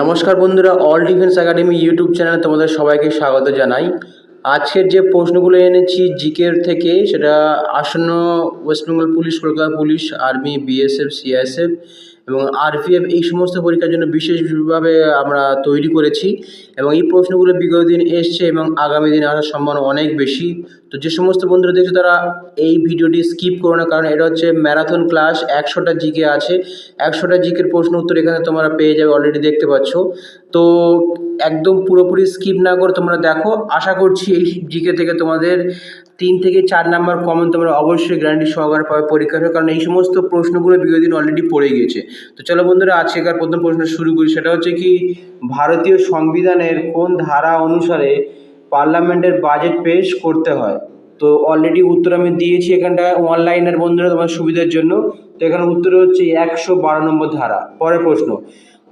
নমস্কার বন্ধুরা all defence academy YouTube চ্যানেলে তোমাদের সবাইকে স্বাগত জানাই। আজকের যে প্রশ্নগুলো এনেছি জিকের থেকে, সেটা আসন্ন West Bengal police Kolkata police army BSF CISF এবং আরপিএফ এই সমস্ত পরীক্ষার জন্য বিশেষভাবে আমরা তৈরি করেছি এবং এই প্রশ্নগুলো বিগত দিন এসছে এবং আগামী দিনে আসার সম্ভাবনা অনেক বেশি। তো যে সমস্ত বন্ধুরা দেখছ তারা এই ভিডিওটি স্কিপ করো না, কারণ এটা হচ্ছে ম্যারাথন ক্লাস, একশোটা জিকে আছে। একশোটা জিকের প্রশ্ন উত্তর এখানে তোমরা পেয়ে যাবে, অলরেডি দেখতে পাচ্ছ। তো একদম পুরোপুরি স্কিপ না করে তোমরা দেখো। আশা করছি এই জিকে থেকে তোমাদের তিন থেকে চার নাম্বার কমন তোমরা অবশ্যই গ্যারান্টি সহকারে পাবে পরীক্ষার কারণ এই সমস্ত প্রশ্নগুলো বিগত দিন অলরেডি পড়ে গিয়েছে। তো চলো বন্ধুরা, আজকেকার প্রথম প্রশ্ন শুরু করি। সেটা হচ্ছে কি, ভারতীয় সংবিধানের কোন ধারা অনুসারে পার্লামেন্টের বাজেট পেশ করতে হয়? তো অলরেডি উত্তর আমি দিয়েছি এখানটায় অনলাইনের বন্ধুরা তোমার সুবিধার জন্য। তো এখানে উত্তর হচ্ছে একশো বারো নম্বর ধারা। পরের প্রশ্ন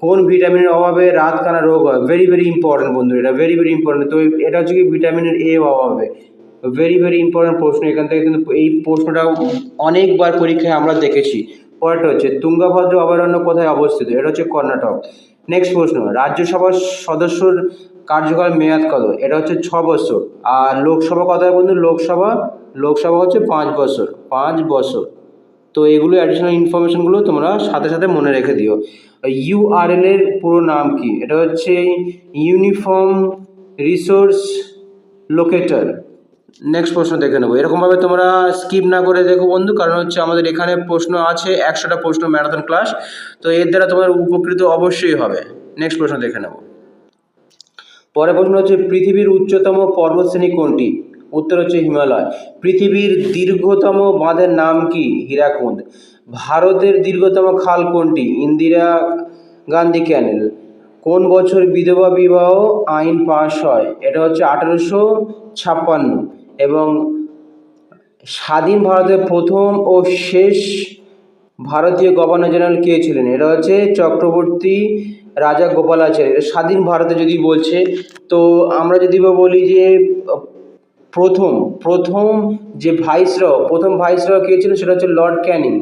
কোন ভিটামিনের অভাবে রাতকানা রোগ হয়? ভেরি ভেরি ইম্পর্টেন্ট বন্ধু এটা ভেরি ভেরি ইম্পর্টেন্ট তো এটা হচ্ছে কি ভিটামিনের এ অভাবে। ভেরি ভেরি ইম্পর্টেন্ট প্রশ্ন এখান থেকে কিন্তু এই প্রশ্নটা অনেকবার পরীক্ষায় আমরা দেখেছি। পরেরটা হচ্ছে, তুঙ্গাভদ্র অভয়ারণ্য কোথায় অবস্থিত? এটা হচ্ছে কর্ণাটক। নেক্সট প্রশ্ন, রাজ্যসভার সদস্যর কার্যকাল মেয়াদ কত? এটা হচ্ছে ছ বছর। আর লোকসভা কথায় বন্ধু? লোকসভা লোকসভা হচ্ছে পাঁচ বছর পাঁচ বছর। তো এগুলো অ্যাডিশনাল ইনফরমেশনগুলো তোমরা সাথে সাথে মনে রেখে দিও। ইউআরএল এর পুরো নাম কি? এটা হচ্ছে ইউনিফর্ম রিসোর্স লোকেটার নেক্সট প্রশ্ন দেখে নেব। এরকমভাবে তোমরা স্কিপ না করে দেখো বন্ধু, কারণ হচ্ছে আমাদের এখানে প্রশ্ন আছে, একশোটা প্রশ্ন ম্যারাথন ক্লাস তো এর দ্বারা তোমার উপকৃত অবশ্যই হবে। নেক্সট প্রশ্ন দেখে নেব। পরের প্রশ্ন হচ্ছে, পৃথিবীর উচ্চতম পর্বতশ্রেণী কোনটি? উত্তর হচ্ছে হিমালয়। পৃথিবীর দীর্ঘতম বাঁধের নাম কি? হীরাকুন্দ ভারতের দীর্ঘতম খাল কোনটি? ইন্দিরা গান্ধী ক্যানেল। কোন বছর বিধবা বিবাহ আইন পাশ হয়? এটা হচ্ছে আঠারোশো ছাপ্পান্ন এবং স্বাধীন ভারতের প্রথম ও শেষ ভারতীয় গভর্নর জেনারেল কে ছিলেন? এটা হচ্ছে চক্রবর্তী রাজা গোপালাচারী এটা স্বাধীন ভারতে যদি বলছে, তো আমরা যদি বা বলি যে প্রথম প্রথম যে ভাইসর প্রথম ভাইসর কে ছিল সেটা হচ্ছে লর্ড ক্যানিং।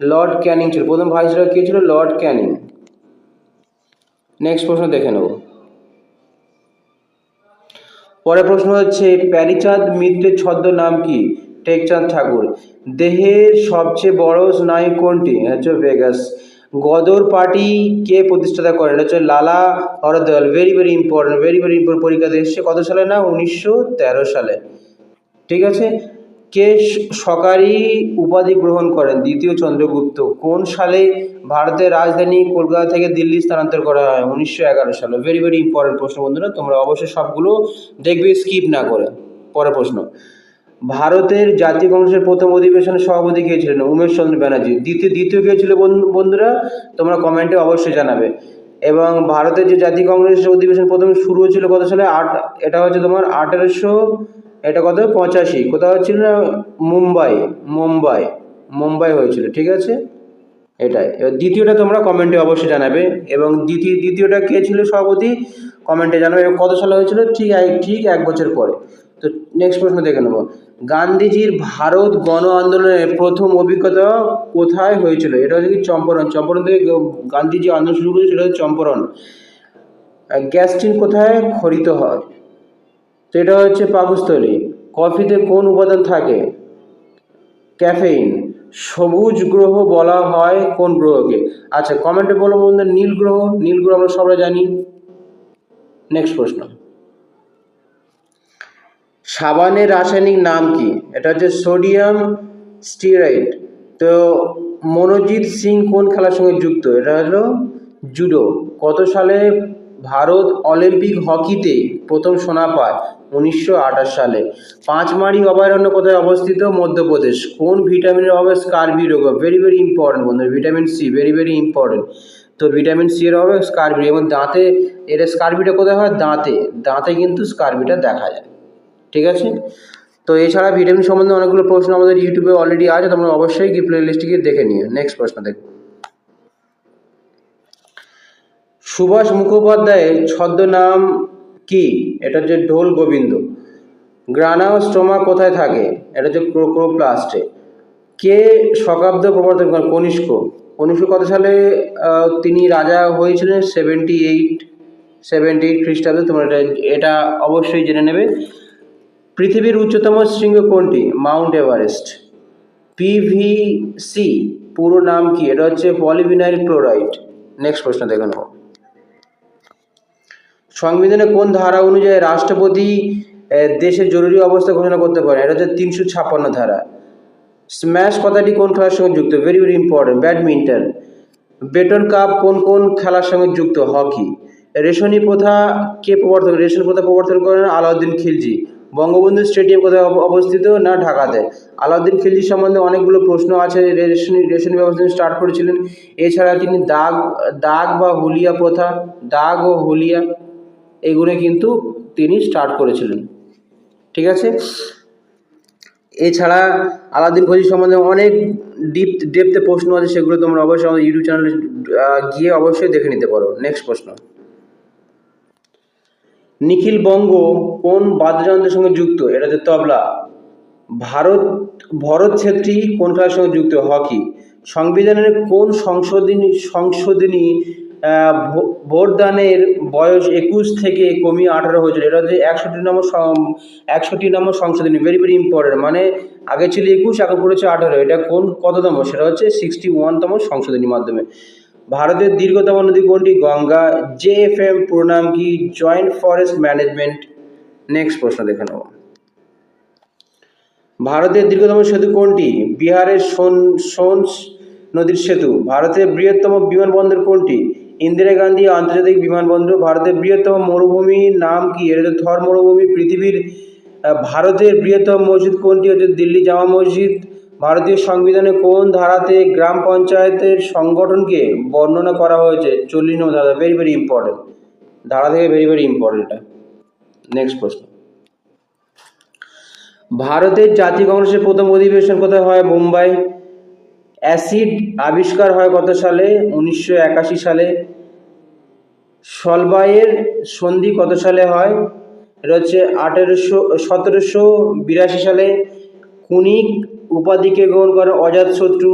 লর্ড ক্যানিং ছিল, প্রথম ভাইসর কে ছিল? লর্ড ক্যানিং। নেক্সট প্রশ্ন দেখে নেব। পরের প্রশ্ন হচ্ছে, প্যারিচাঁদ মিত্রের ছদ্ম নাম কি? টেকচাঁদ ঠাকুর। দেহের সবচেয়ে বড় স্নায়ু কোনটি? হচ্ছে ভেগাস। গদর পার্টি কে প্রতিষ্ঠাতা করেন? এটা হচ্ছে Lala Hardayal. Very very important very very important পরীক্ষাতে এসছে কত সালে না? উনিশশো তেরো সালে। ঠিক আছে? কে সরকারি উপাধি গ্রহণ করেন? দ্বিতীয় চন্দ্রগুপ্ত। কোন সালে ভারতের রাজধানী কলকাতা থেকে দিল্লি স্থানান্তর করা হয়? উনিশশো এগারো সালে। ভেরি ভেরি ইম্পর্টেন্ট প্রশ্ন বন্ধুরা, তোমরা অবশ্যই সবগুলো দেখবে স্কিপ না করে। পরের প্রশ্ন। ভারতের জাতীয় কংগ্রেসের প্রথম অধিবেশনে সভাপতি কে ছিলেন? উমেশ চন্দ্র ব্যানার্জি। দ্বিতীয় দ্বিতীয় কে ছিল বন্ধু- বন্ধুরা? তোমরা কমেন্টে অবশ্যই জানাবে। এবং ভারতের যে জাতীয় কংগ্রেসের অধিবেশন প্রথমে শুরু হয়েছিল কত সালে? আট, এটা হচ্ছে তোমার আঠেরোশো, এটা কত? পঁচাশি। কোথাও হচ্ছিল না? মুম্বাই মুম্বাই মুম্বাই হয়েছিল, ঠিক আছে? এটাই। এবার দ্বিতীয়টা তোমরা কমেন্টে অবশ্যই জানাবে। এবং দ্বিতীয়, দ্বিতীয়টা কে ছিল সভাপতি? কমেন্টে জানাবে। কত সালে হয়েছিল? ঠিক ঠিক এক বছর পরে। তো নেক্সট প্রশ্ন দেখে নেব। গান্ধীজির ভারত গণ আন্দোলনের প্রথম অভিজ্ঞতা কোথায় হয়েছিল? এটা হচ্ছে কি চম্পারণ। চম্পারণ থেকে গান্ধীজি আন্দোলন শুরু করেছিল, সেটা হচ্ছে চম্পারণ। গ্যাস্ট্রিন কোথায় খরিত হয়? তো এটা হচ্ছে পাকস্থলী। কফিতে কোন উপাদান থাকে? ক্যাফেইন। সবুজ গ্রহ বলা হয় কোন গ্রহকে? আচ্ছা কমেন্টে বলো বন্ধু নীল গ্রহ। নীল গ্রহ আমরা সবাই জানি। নেক্সট প্রশ্ন। সাবানের রাসায়নিক নাম কি? এটা হচ্ছে সোডিয়াম স্টিরাইড। তো মনোজিৎ সিং কোন খেলার সঙ্গে যুক্ত? এটা হলো জুডো। কত সালে ভারত অলিম্পিক হকিতে প্রথম সোনা পায়? উনিশশো আঠাশ সালে। পাঁচমারি অভয়ারণ্য কোথায় অবস্থিত? মধ্যপ্রদেশ। কোন ভিটামিনের অভাবে স্কারবি রোগ ভেরি ভেরি ইম্পর্টেন্ট বন্ধু vitamin C very very important তো ভিটামিন সি এর অভাবে স্কারবি এবং দাঁতে, এর স্কারবিটা কোথায় হয়? দাঁতে। দাঁতে কিন্তু স্কারবিটা দেখা যায়। ঠিক আছে? তো এছাড়া ভিটামিন সম্বন্ধে অনেকগুলো প্রশ্ন আমাদের ইউটিউবে অলরেডি আছে, তোমরা অবশ্যই কি প্লে লিস্টটিকে দেখে নিও। নেক্সট প্রশ্ন দেখো। সুভাষ মুখোপাধ্যায়ের ছদ্মনাম কি? এটা হচ্ছে ঢোল গোবিন্দ। গ্রানাওস্টোমা কোথায় থাকে? এটা হচ্ছে ক্রোক্রোপ্লাস্টে কে শকাব্দ প্রবর্তন করেন? কনিষ্ক। উনিশশো কত সালে তিনি রাজা হয়েছিলেন? সেভেন্টি এইট সেভেন্টি এইট খ্রিস্টাব্দে। তোমরা এটা এটা অবশ্যই জেনে নেবে। পৃথিবীর উচ্চতম শৃঙ্গ কোনটি? Mount Everest. পিভিসি পুরো নাম কি? এটা হচ্ছে পলিভিনাইল ক্লোরাইড। নেক্সট প্রশ্ন দেখে নেব। সংবিধানে কোন ধারা অনুযায়ী রাষ্ট্রপতি দেশের জরুরি অবস্থা ঘোষণা করতে পারে এটা হচ্ছে তিনশো ছাপ্পান্ন ধারা। স্ম্যাশ কথাটি কোন খেলার সঙ্গে যুক্ত? Very very important badminton Beighton cup কোন কোন খেলার সঙ্গে যুক্ত? হকি রেশনী প্রথা কে প্রবর্তন রেশন প্রথা প্রবর্তন করেন আলাউদ্দিন খিলজি। বঙ্গবন্ধু স্টেডিয়াম কোথায় অবস্থিত? না, ঢাকাতে। আলাউদ্দিন খিলজি সম্বন্ধে অনেকগুলো প্রশ্ন আছে। রেশন রেশন ব্যবস্থা তিনি স্টার্ট করেছিলেন। এছাড়া তিনি দাগ দাগ বা হুলিয়া প্রথা, দাগ ও হুলিয়া এগুলো কিন্তু তিনি স্টার্ট করেছিলেন। ঠিক আছে? এছাড়া আলাদিন খোঁজি সম্বন্ধে অনেক ডিপ ডেপতে প্রশ্ন আছে। সেগুলো তোমরা অবশ্যই আমাদের ইউটিউব চ্যানেলে গিয়ে অবশ্যই দেখে নিতে পারো। নেক্সট প্রশ্ন। নিখিল বঙ্গ কোন বাদ্যযন্ত্রের সঙ্গে যুক্ত? এটা হচ্ছে তবলা। ভারত, ভরত ছেত্রী কোন খেলার সঙ্গে যুক্ত? হকি। সংবিধানের কোন সংশোধনী সংশোধনী ভোটদানের বয়স একুশ থেকে কমিয়ে আঠারো হয়েছিল। এটা হচ্ছে একষট্টি নম্বর একষট্টি নম্বর সংশোধনী। ভেরি ভেরি ইম্পর্টেন্ট মানে আগে ছিল একুশ, এখন করেছে আঠারো। এটা কোন কততম? সেটা হচ্ছে সিক্সটি ওয়ানতম সংশোধনীর মাধ্যমে। ভারতের দীর্ঘতম নদী কোনটি গঙ্গা, জে এফ এম প্রণাম কি জয়েন্ট ফরেস্ট ম্যানেজমেন্ট। নেক্সট প্রশ্ন দেখে নেব। ভারতের দীর্ঘতম সেতু কোনটি? বিহারের সোন সোন নদীর সেতু। ভারতের বৃহত্তম বিমানবন্দর কোনটি? ইন্দিরা গান্ধী আন্তর্জাতিক বিমানবন্দর। ভারতের বৃহত্তম মরুভূমির নাম কি? এটা থর মরুভূমি। পৃথিবীর ভারতের বৃহত্তম মসজিদ কোনটি? হচ্ছে দিল্লি জামা মসজিদ। ভারতীয় সংবিধানে কোন ধারাতে গ্রাম পঞ্চায়েতের সংগঠনকে বর্ণনা করা হয়েছে? চল্লিশ নম্বর ধারা ভেরি ভেরি ইম্পর্টেন্ট ধারা থেকে ভেরি ভেরি ইম্পর্টেন্ট নেক্সট প্রশ্ন. ভারতের জাতীয় কংগ্রেসের প্রথম অধিবেশন কোথায় হয়? মুম্বাই। অ্যাসিড আবিষ্কার হয় কত সালে? উনিশশো একাশি সালে। সলবাইয়ের সন্ধি কত সালে হয়? এটা হচ্ছে আঠেরোশো, সতেরোশো বিরাশি সালে। কুনিক উপাধিকে গ্রহণ করে অজাতশত্রু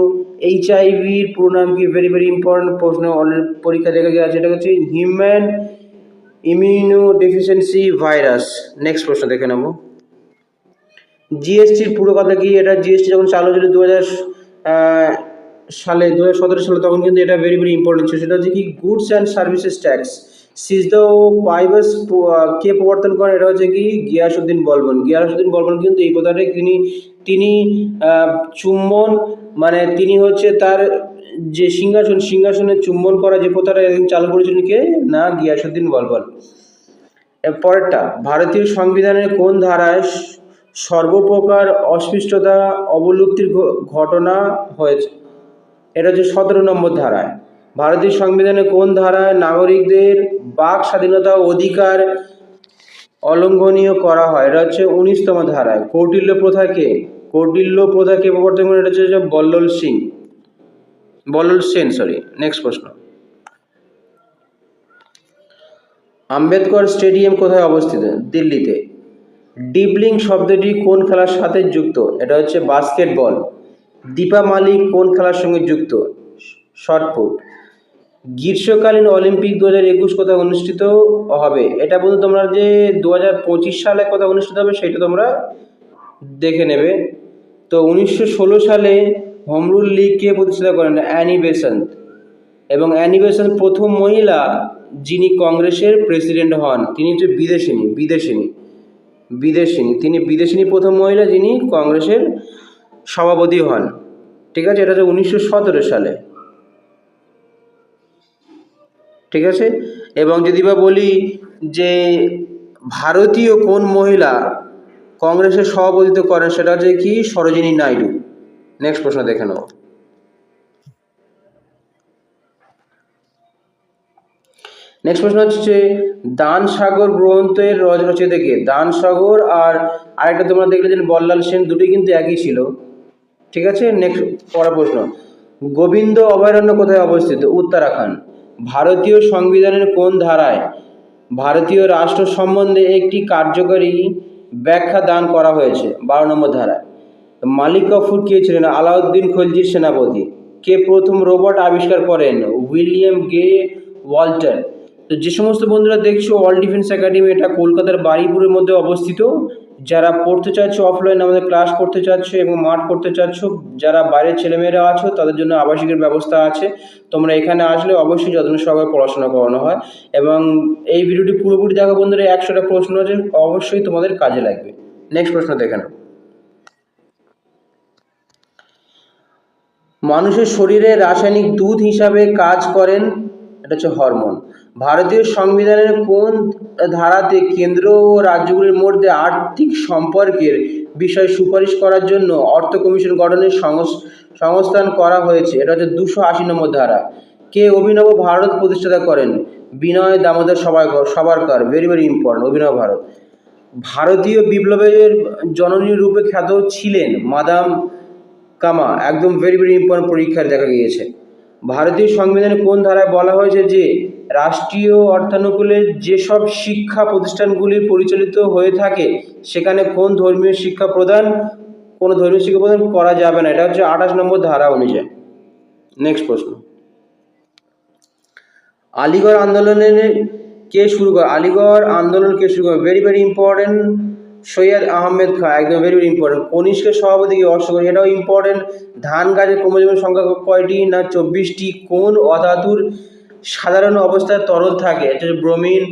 এইচ আইভির পুরো নাম কি? ভেরি ভেরি ইম্পর্টেন্ট প্রশ্ন অলরেডি পরীক্ষা দেখে গিয়ে আছে এটা হচ্ছে human immuno deficiency virus next প্রশ্ন দেখে নেব। জিএসটির পুরো কথা কি? এটা জিএসটি যখন চালু ছিল দু হাজার সালে দু হাজার সতেরো সালে, তখন কিন্তু এটা ভেরি ভেরি ইম্পর্টেন্ট ছিল। সেটা হচ্ছে কি গুডস অ্যান্ড সার্ভিসেস ট্যাক্স সিজদা ও পাইবাস কে প্রবর্তন করেন? এটা হচ্ছে কি গিয়াসুদ্দিন বলবন। গিয়াসুদ্দিন বলবন কিন্তু এই কথাটাই তিনি তিনি চুম্বন মানে তিনি হচ্ছে তার যে সিংহাসন সিংহাসনে চুম্বন করা যে প্রথাটা চালু করেছিলেন কে? না গিয়াসুদ্দিন বলবন। পরেরটা, ভারতীয় সংবিধানের কোন ধারায় সর্বপ্রকার অস্পৃষ্টতা অবলুপ্তির ঘটনা হয়েছে? এটা হচ্ছে সতেরো নম্বর ধারায়। ভারতীয় সংবিধানে কোন ধারায় নাগরিকদের বাক স্বাধীনতা অধিকার অলঙ্ঘনীয় করা হয়। এটা হচ্ছে উনিশতম ধারায়। কৌটিল্য প্রথাকে কৌটিল্য প্রথাকে প্রবর্তন করে এটা হচ্ছে বল্লল সিং। বল্লল সেন সরি নেক্সট প্রশ্ন। আম্বেদকর স্টেডিয়াম কোথায় অবস্থিত? দিল্লিতে। ডিবলিং শব্দটি কোন খেলার সাথে যুক্ত? এটা হচ্ছে বাস্কেটবল। দীপা মালিক কোন খেলার সঙ্গে যুক্ত? শর্টপুট গ্রীষ্মকালীন অলিম্পিক দু হাজার একুশ কোথায় অনুষ্ঠিত হবে। এটা বলতে তোমরা যে দু হাজার পঁচিশ সালে কোথায় অনুষ্ঠিত হবে, সেটা তোমরা দেখে নেবে। তো উনিশশো ষোলো সালে হোমরুল লীগকে প্রতিষ্ঠা করেন অ্যানি এবং অ্যানি প্রথম মহিলা যিনি কংগ্রেসের প্রেসিডেন্ট হন, তিনি হচ্ছে বিদেশিনী বিদেশিনী বিদেশিনী। তিনি বিদেশিনী প্রথম মহিলা যিনি কংগ্রেসের সভাপতি হন। ঠিক আছে? এটা হচ্ছে উনিশশো সতেরো সালে। ঠিক আছে? এবং যদি বা বলি যে ভারতীয় কোন মহিলা কংগ্রেসের সভাপতিত্ব করেন, সেটা হচ্ছে কি? সরোজিনী নাইডু। নেক্সট প্রশ্ন দেখে নেব নেক্সট প্রশ্ন হচ্ছে দান সাগর গ্রন্থের রচ রচয়িতা কে দান সাগর আর আরেকটা তোমরা দেখলে যে বল্লাল সেন দুটোই কিন্তু একই ছিল। ঠিক আছে? নেক্সট পরের প্রশ্ন। গোবিন্দ অভয়ারণ্য কোথায় অবস্থিত? উত্তরাখণ্ড। ভারতীয় সংবিধানের কোন ধারায় ভারতীয় রাষ্ট্র সম্বন্ধে একটি কার্যকরী ব্যাখ্যা দান করা হয়েছে? বারো নম্বর ধারায়। মালিক কাফুর কে ছিলেন আলাউদ্দিন খলজির সেনাপতি। কে প্রথম রোবট আবিষ্কার করেন? উইলিয়াম গে ওয়াল্টার তো যে সমস্ত বন্ধুরা দেখছ অল ডিফেন্স একাডেমি, এটা কলকাতার বারিপুরের মধ্যে অবস্থিত। যারা পড়তে চাচ্ছ অফলাইন আমাদের ক্লাস করতে চাচ্ছ এবং মাঠ করতে চাচ্ছ যারা বাইরের ছেলেমেয়েরা আছো, তাদের জন্য আবাসিকের ব্যবস্থা আছে। তোমরা এখানে আসলে অবশ্যই যত্ন সহকারে পড়াশোনা করানো হয় এবং এই ভিডিওটি পুরোপুরি দেখা বন্ধুরা, একশোটা প্রশ্ন আছে, অবশ্যই তোমাদের কাজে লাগবে। নেক্সট প্রশ্ন দেখে মানুষের শরীরে রাসায়নিক দুধ হিসাবে কাজ করেন এটা হচ্ছে হরমোন। ভারতীয় সংবিধানের কোন ধারাতে কেন্দ্র ও রাজ্যগুলির মধ্যে আর্থিক সম্পর্কের বিষয় সুপারিশ করার জন্য অর্থ কমিশন গঠনের সংস্থান করা হয়েছে? এটা হচ্ছে দুশো আশি নম্বর ধারা। কে অভিনব ভারত প্রতিষ্ঠাতা করেন? Vinay Damodar সবাইকর Savarkar. Very very important Abhinav Bharat. ভারতীয় বিপ্লবের জননী রূপে খ্যাত ছিলেন মাদাম কামা। একদম ভেরি ভেরি ইম্পর্টেন্ট পরীক্ষায় দেখা গিয়েছে। ভারতীয় সংবিধানে কোন ধারায় বলা হয়েছে যে রাষ্ট্রীয় অর্থানুকূলে যেসব শিক্ষা প্রতিষ্ঠানগুলি পরিচালিত হয়ে থাকে, সেখানে কোন ধর্মীয় শিক্ষা প্রদান, কোনো ধর্মীয় শিক্ষা প্রদান করা যাবে না? এটা হচ্ছে আঠাশ নম্বর ধারা অনুযায়ী। নেক্সট প্রশ্ন। আলিগড় আন্দোলনের কে শুরু করে, আলিগড় আন্দোলন কে শুরু করে? Very very important Syed Ahmed Khan একদম ভেরি ভেরি ইম্পর্টেন্ট কনিষ্কের সভাপতি কি অশোক এটাও ইম্পর্টেন্ট ধান গাছের ক্রোমোজোমের সংখ্যা কয়টি না চব্বিশটি? কোন অধাতুর সাধারণ অবস্থায় তরল থাকে? এটা ব্রোমিন।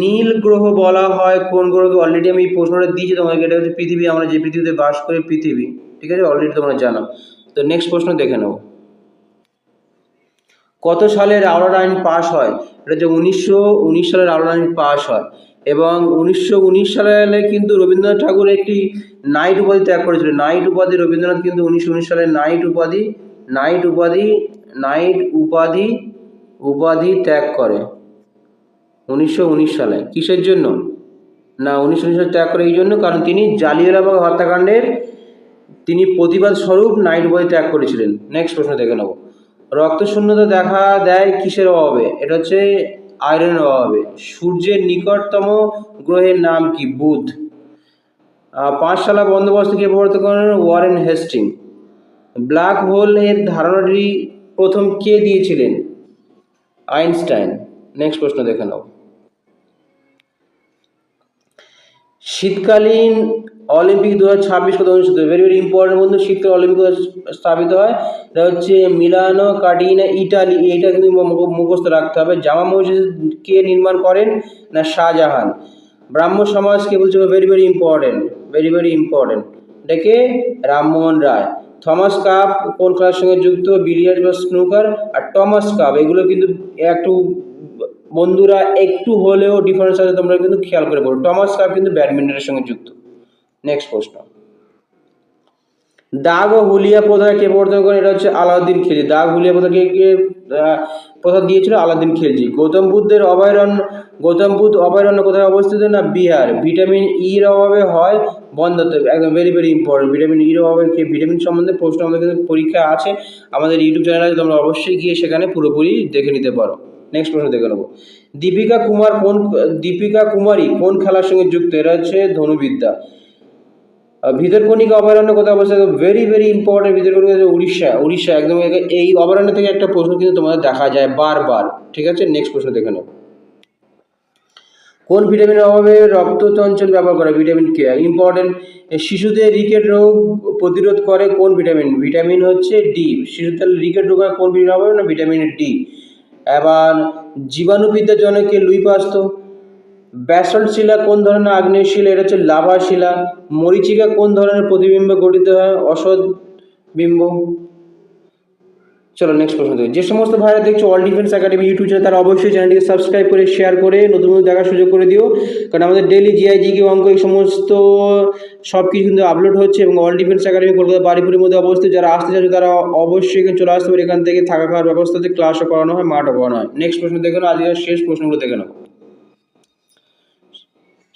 নীল গ্রহ বলা হয়, কোন গ্রহকে অলরেডি আমি এই প্রশ্নটা দিয়েছি তোমাকে এটা হচ্ছে পৃথিবী, আমরা যে পৃথিবীতে বাস করি পৃথিবী। ঠিক আছে? অলরেডি তোমরা জানো। তো নেক্সট প্রশ্ন দেখে নেব কত সালের আওলার আইন পাস হয়? এটা হচ্ছে উনিশশো, উনিশ সালের আওলার আইন পাস হয়। এবং উনিশশো উনিশ সালে কিন্তু রবীন্দ্রনাথ ঠাকুর একটি নাইট উপাধি ত্যাগ করেছিল নাইট উপাধি রবীন্দ্রনাথ কিন্তু উনিশশো উনিশ সালে নাইট উপাধি নাইট উপাধি নাইট উপাধি উপাধি ত্যাগ করে। উনিশশো উনিশ সালে। কিসের জন্য? না, উনিশশো উনিশ সালে ত্যাগ করে এই জন্য কারণ তিনি জালিয়ালাবাগ হত্যাকাণ্ডের তিনি প্রতিবাদ স্বরূপ নাইট উপাধি ত্যাগ করেছিলেন। নেক্সট প্রশ্ন দেখে নেব। রক্তশূন্যতা দেখা দেয় কিসের অভাবে? এটা হচ্ছে আয়রনের অভাবে। সূর্যের নিকটতম গ্রহের নাম কি? বুধ। বন্দোবস্ত কে প্রবর্তন করেন ওয়ারেন হেস্টিং। ব্ল্যাক হোল এর ধারণাটি প্রথম কে দিয়েছিলেন? আইনস্টাইন। নেক্সট প্রশ্ন দেখে নাও। শীতকালীন অলিম্পিক দু হাজার ছাব্বিশ কত অনুষ্ঠিত ভেরি ভেরি ইম্পর্টেন্ট বন্ধু শীতকালীন অলিম্পিক স্থাপিত হয়। এটা হচ্ছে মিলানো কাটিনা ইটালি, এইটা কিন্তু মুখস্থ রাখতে হবে। জামা মসজিদ কে নির্মাণ করেন না শাহজাহান? ব্রাহ্ম সমাজ কে বলছে very very important very very important এটাকে রামমোহন রায়। থমাস কাপ, কোন খেলার সঙ্গে যুক্ত? বিলিয়ার্ড বা স্নুকার? আর টমাস কাপ, এগুলো কিন্তু একটু বন্ধুরা একটু হলেও ডিফারেন্স আছে, তোমরা কিন্তু খেয়াল করে পড়ো। টমাস কাপ কিন্তু ব্যাডমিন্টনের সঙ্গে যুক্ত। নেক্সট প্রশ্ন। দাগ ও হুলিয়া প্রথা কে প্রবর্তন করেন, এটা হচ্ছে আলাউদ্দিন খিলজি। দাগ, হুলিয়া কে প্রথা দিয়েছিল আলাউদ্দিন খিলজি। গৌতম বুদ্ধের অভয়ারণ্য, গৌতম বুদ্ধ অভয়ারণ্য কোথায় অবস্থিত না? বিহার। ভিটামিন ইর অভাবে হয় বন্ধত্ব, একদম ভেরি ভেরি ইম্পর্টেন্ট ভিটামিন ইর অভাবে কি, ভিটামিন সম্বন্ধে প্রশ্ন আমাদের কিন্তু পরীক্ষা আছে। আমাদের ইউটিউব চ্যানেল আছে, তোমরা অবশ্যই গিয়ে সেখানে পুরোপুরি দেখে নিতে পারো। নেক্সট প্রশ্ন দেখে নেব। দীপিকা কুমার কোন, দীপিকা কুমারী কোন খেলার সঙ্গে যুক্ত? এটা হচ্ছে ধনুবিদ্যা। ভিতরকণিকা অভয়ারণ্য কোথায় অবস্থিত? Very very important Bhitarkanika Orissa. Orissa একদম এই অভয়ারণ্য থেকে একটা প্রশ্ন কিন্তু তোমাদের দেখা যায় বারবার। ঠিক আছে? নেক্সট প্রশ্ন দেখে নাও। কোন ভিটামিনের অভাবে রক্ত চঞ্চল ব্যবহার করে ভিটামিন কে ইম্পর্টেন্ট শিশুদের রিকেট রোগ প্রতিরোধ করে কোন ভিটামিন? ভিটামিন হচ্ছে ডি শিশুদের রিকেট রোগ কোন ভিটামিন অভাবে? না, ভিটামিন ডি এবার জীবাণুবিদ্যার জনকে লুই পাস্ত ব্যাসল্ট শিলা কোন ধরনের আগ্নেয় শিলা? এটা হচ্ছে লাভা শিলা। মরিচিকা কোন ধরনের প্রতিবিম্ব গঠিত হয়? অসৎ বিম্ব। চলো নেক্সট প্রশ্ন যে সমস্ত ভাইরা দেখছ all defence academy YouTube channel তারা অবশ্যই চ্যানেলটিকে সাবস্ক্রাইব করে শেয়ার করে, নতুন নতুন দেখার সুযোগ করে দিও। কারণ আমাদের ডেলি কি অঙ্ক এই সমস্ত সব কিছু কিন্তু আপলোড হচ্ছে এবং অল ডিফেন্স একাডেমি কলকাতা বাড়িপুরের মধ্যে অবস্থিত। যারা আসতে চাচ্ছে, তারা অবশ্যই এখানে চলে আসতে পারে। এখান থেকে থাকা খাওয়ার ব্যবস্থা ক্লাসও করানো হয়, মাঠও করানো হয়। নেক্সট প্রশ্ন দেখে নাও, আজকের শেষ প্রশ্নগুলো দেখে নাও।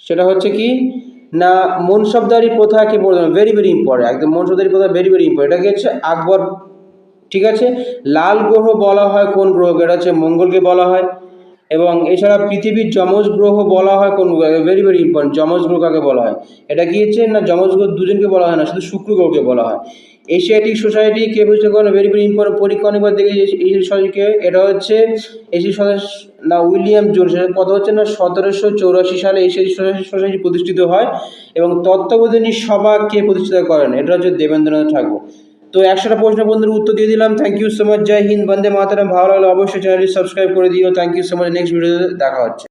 সেটা হচ্ছে কি? না মনসবদারি প্রথা কি বললাম ভেরি ভেরি ইম্পর্টেন্ট একদম মনসবদারি প্রথা ভেরি ভেরি ইম্পর্টেন্ট এটাকে হচ্ছে আকবর, ঠিক আছে? লাল গ্রহ বলা হয় কোন গ্রহকে? এটা হচ্ছে মঙ্গলকে বলা হয়। এবং এছাড়া পৃথিবীর যমজ গ্রহ বলা হয় কোন ভেরি ভেরি ইম্পর্টেন্ট যমজ গ্রহ কাকে বলা হয়? এটা কি হচ্ছে না, যমজ গ্রহ দুজনকে বলা হয় না, শুধু শুক্র গ্রহকে বলা হয়। এশিয়াটিক সোসাইটি কে প্রতিষ্ঠা করেন ভেরি ভেরি ইম্পর্টেন্ট পরীক্ষা অনেকবার দেখে এশিয়াটিক সোসাইটিকে। এটা হচ্ছে এশিয়া সদস্য না, উইলিয়াম এটা কত হচ্ছে না, সতেরোশো চৌরাশি সালে এশিয়াটিক সোসাইটি প্রতিষ্ঠিত হয় এবং তত্ত্বাবধানী সভা কে প্রতিষ্ঠিত করেন? এটা হচ্ছে দেবেন্দ্রনাথ ঠাকুর। তো একশোটা প্রশ্ন বন্ধুর উত্তর দিয়ে দিলাম। Thank you so much Jai Hind, Bande Mataram. ভালো লাগলে অবশ্যই চ্যানেলটি সাবস্ক্রাইব করে দিও। Thank you so much next ভিডিওতে দেখা হচ্ছে।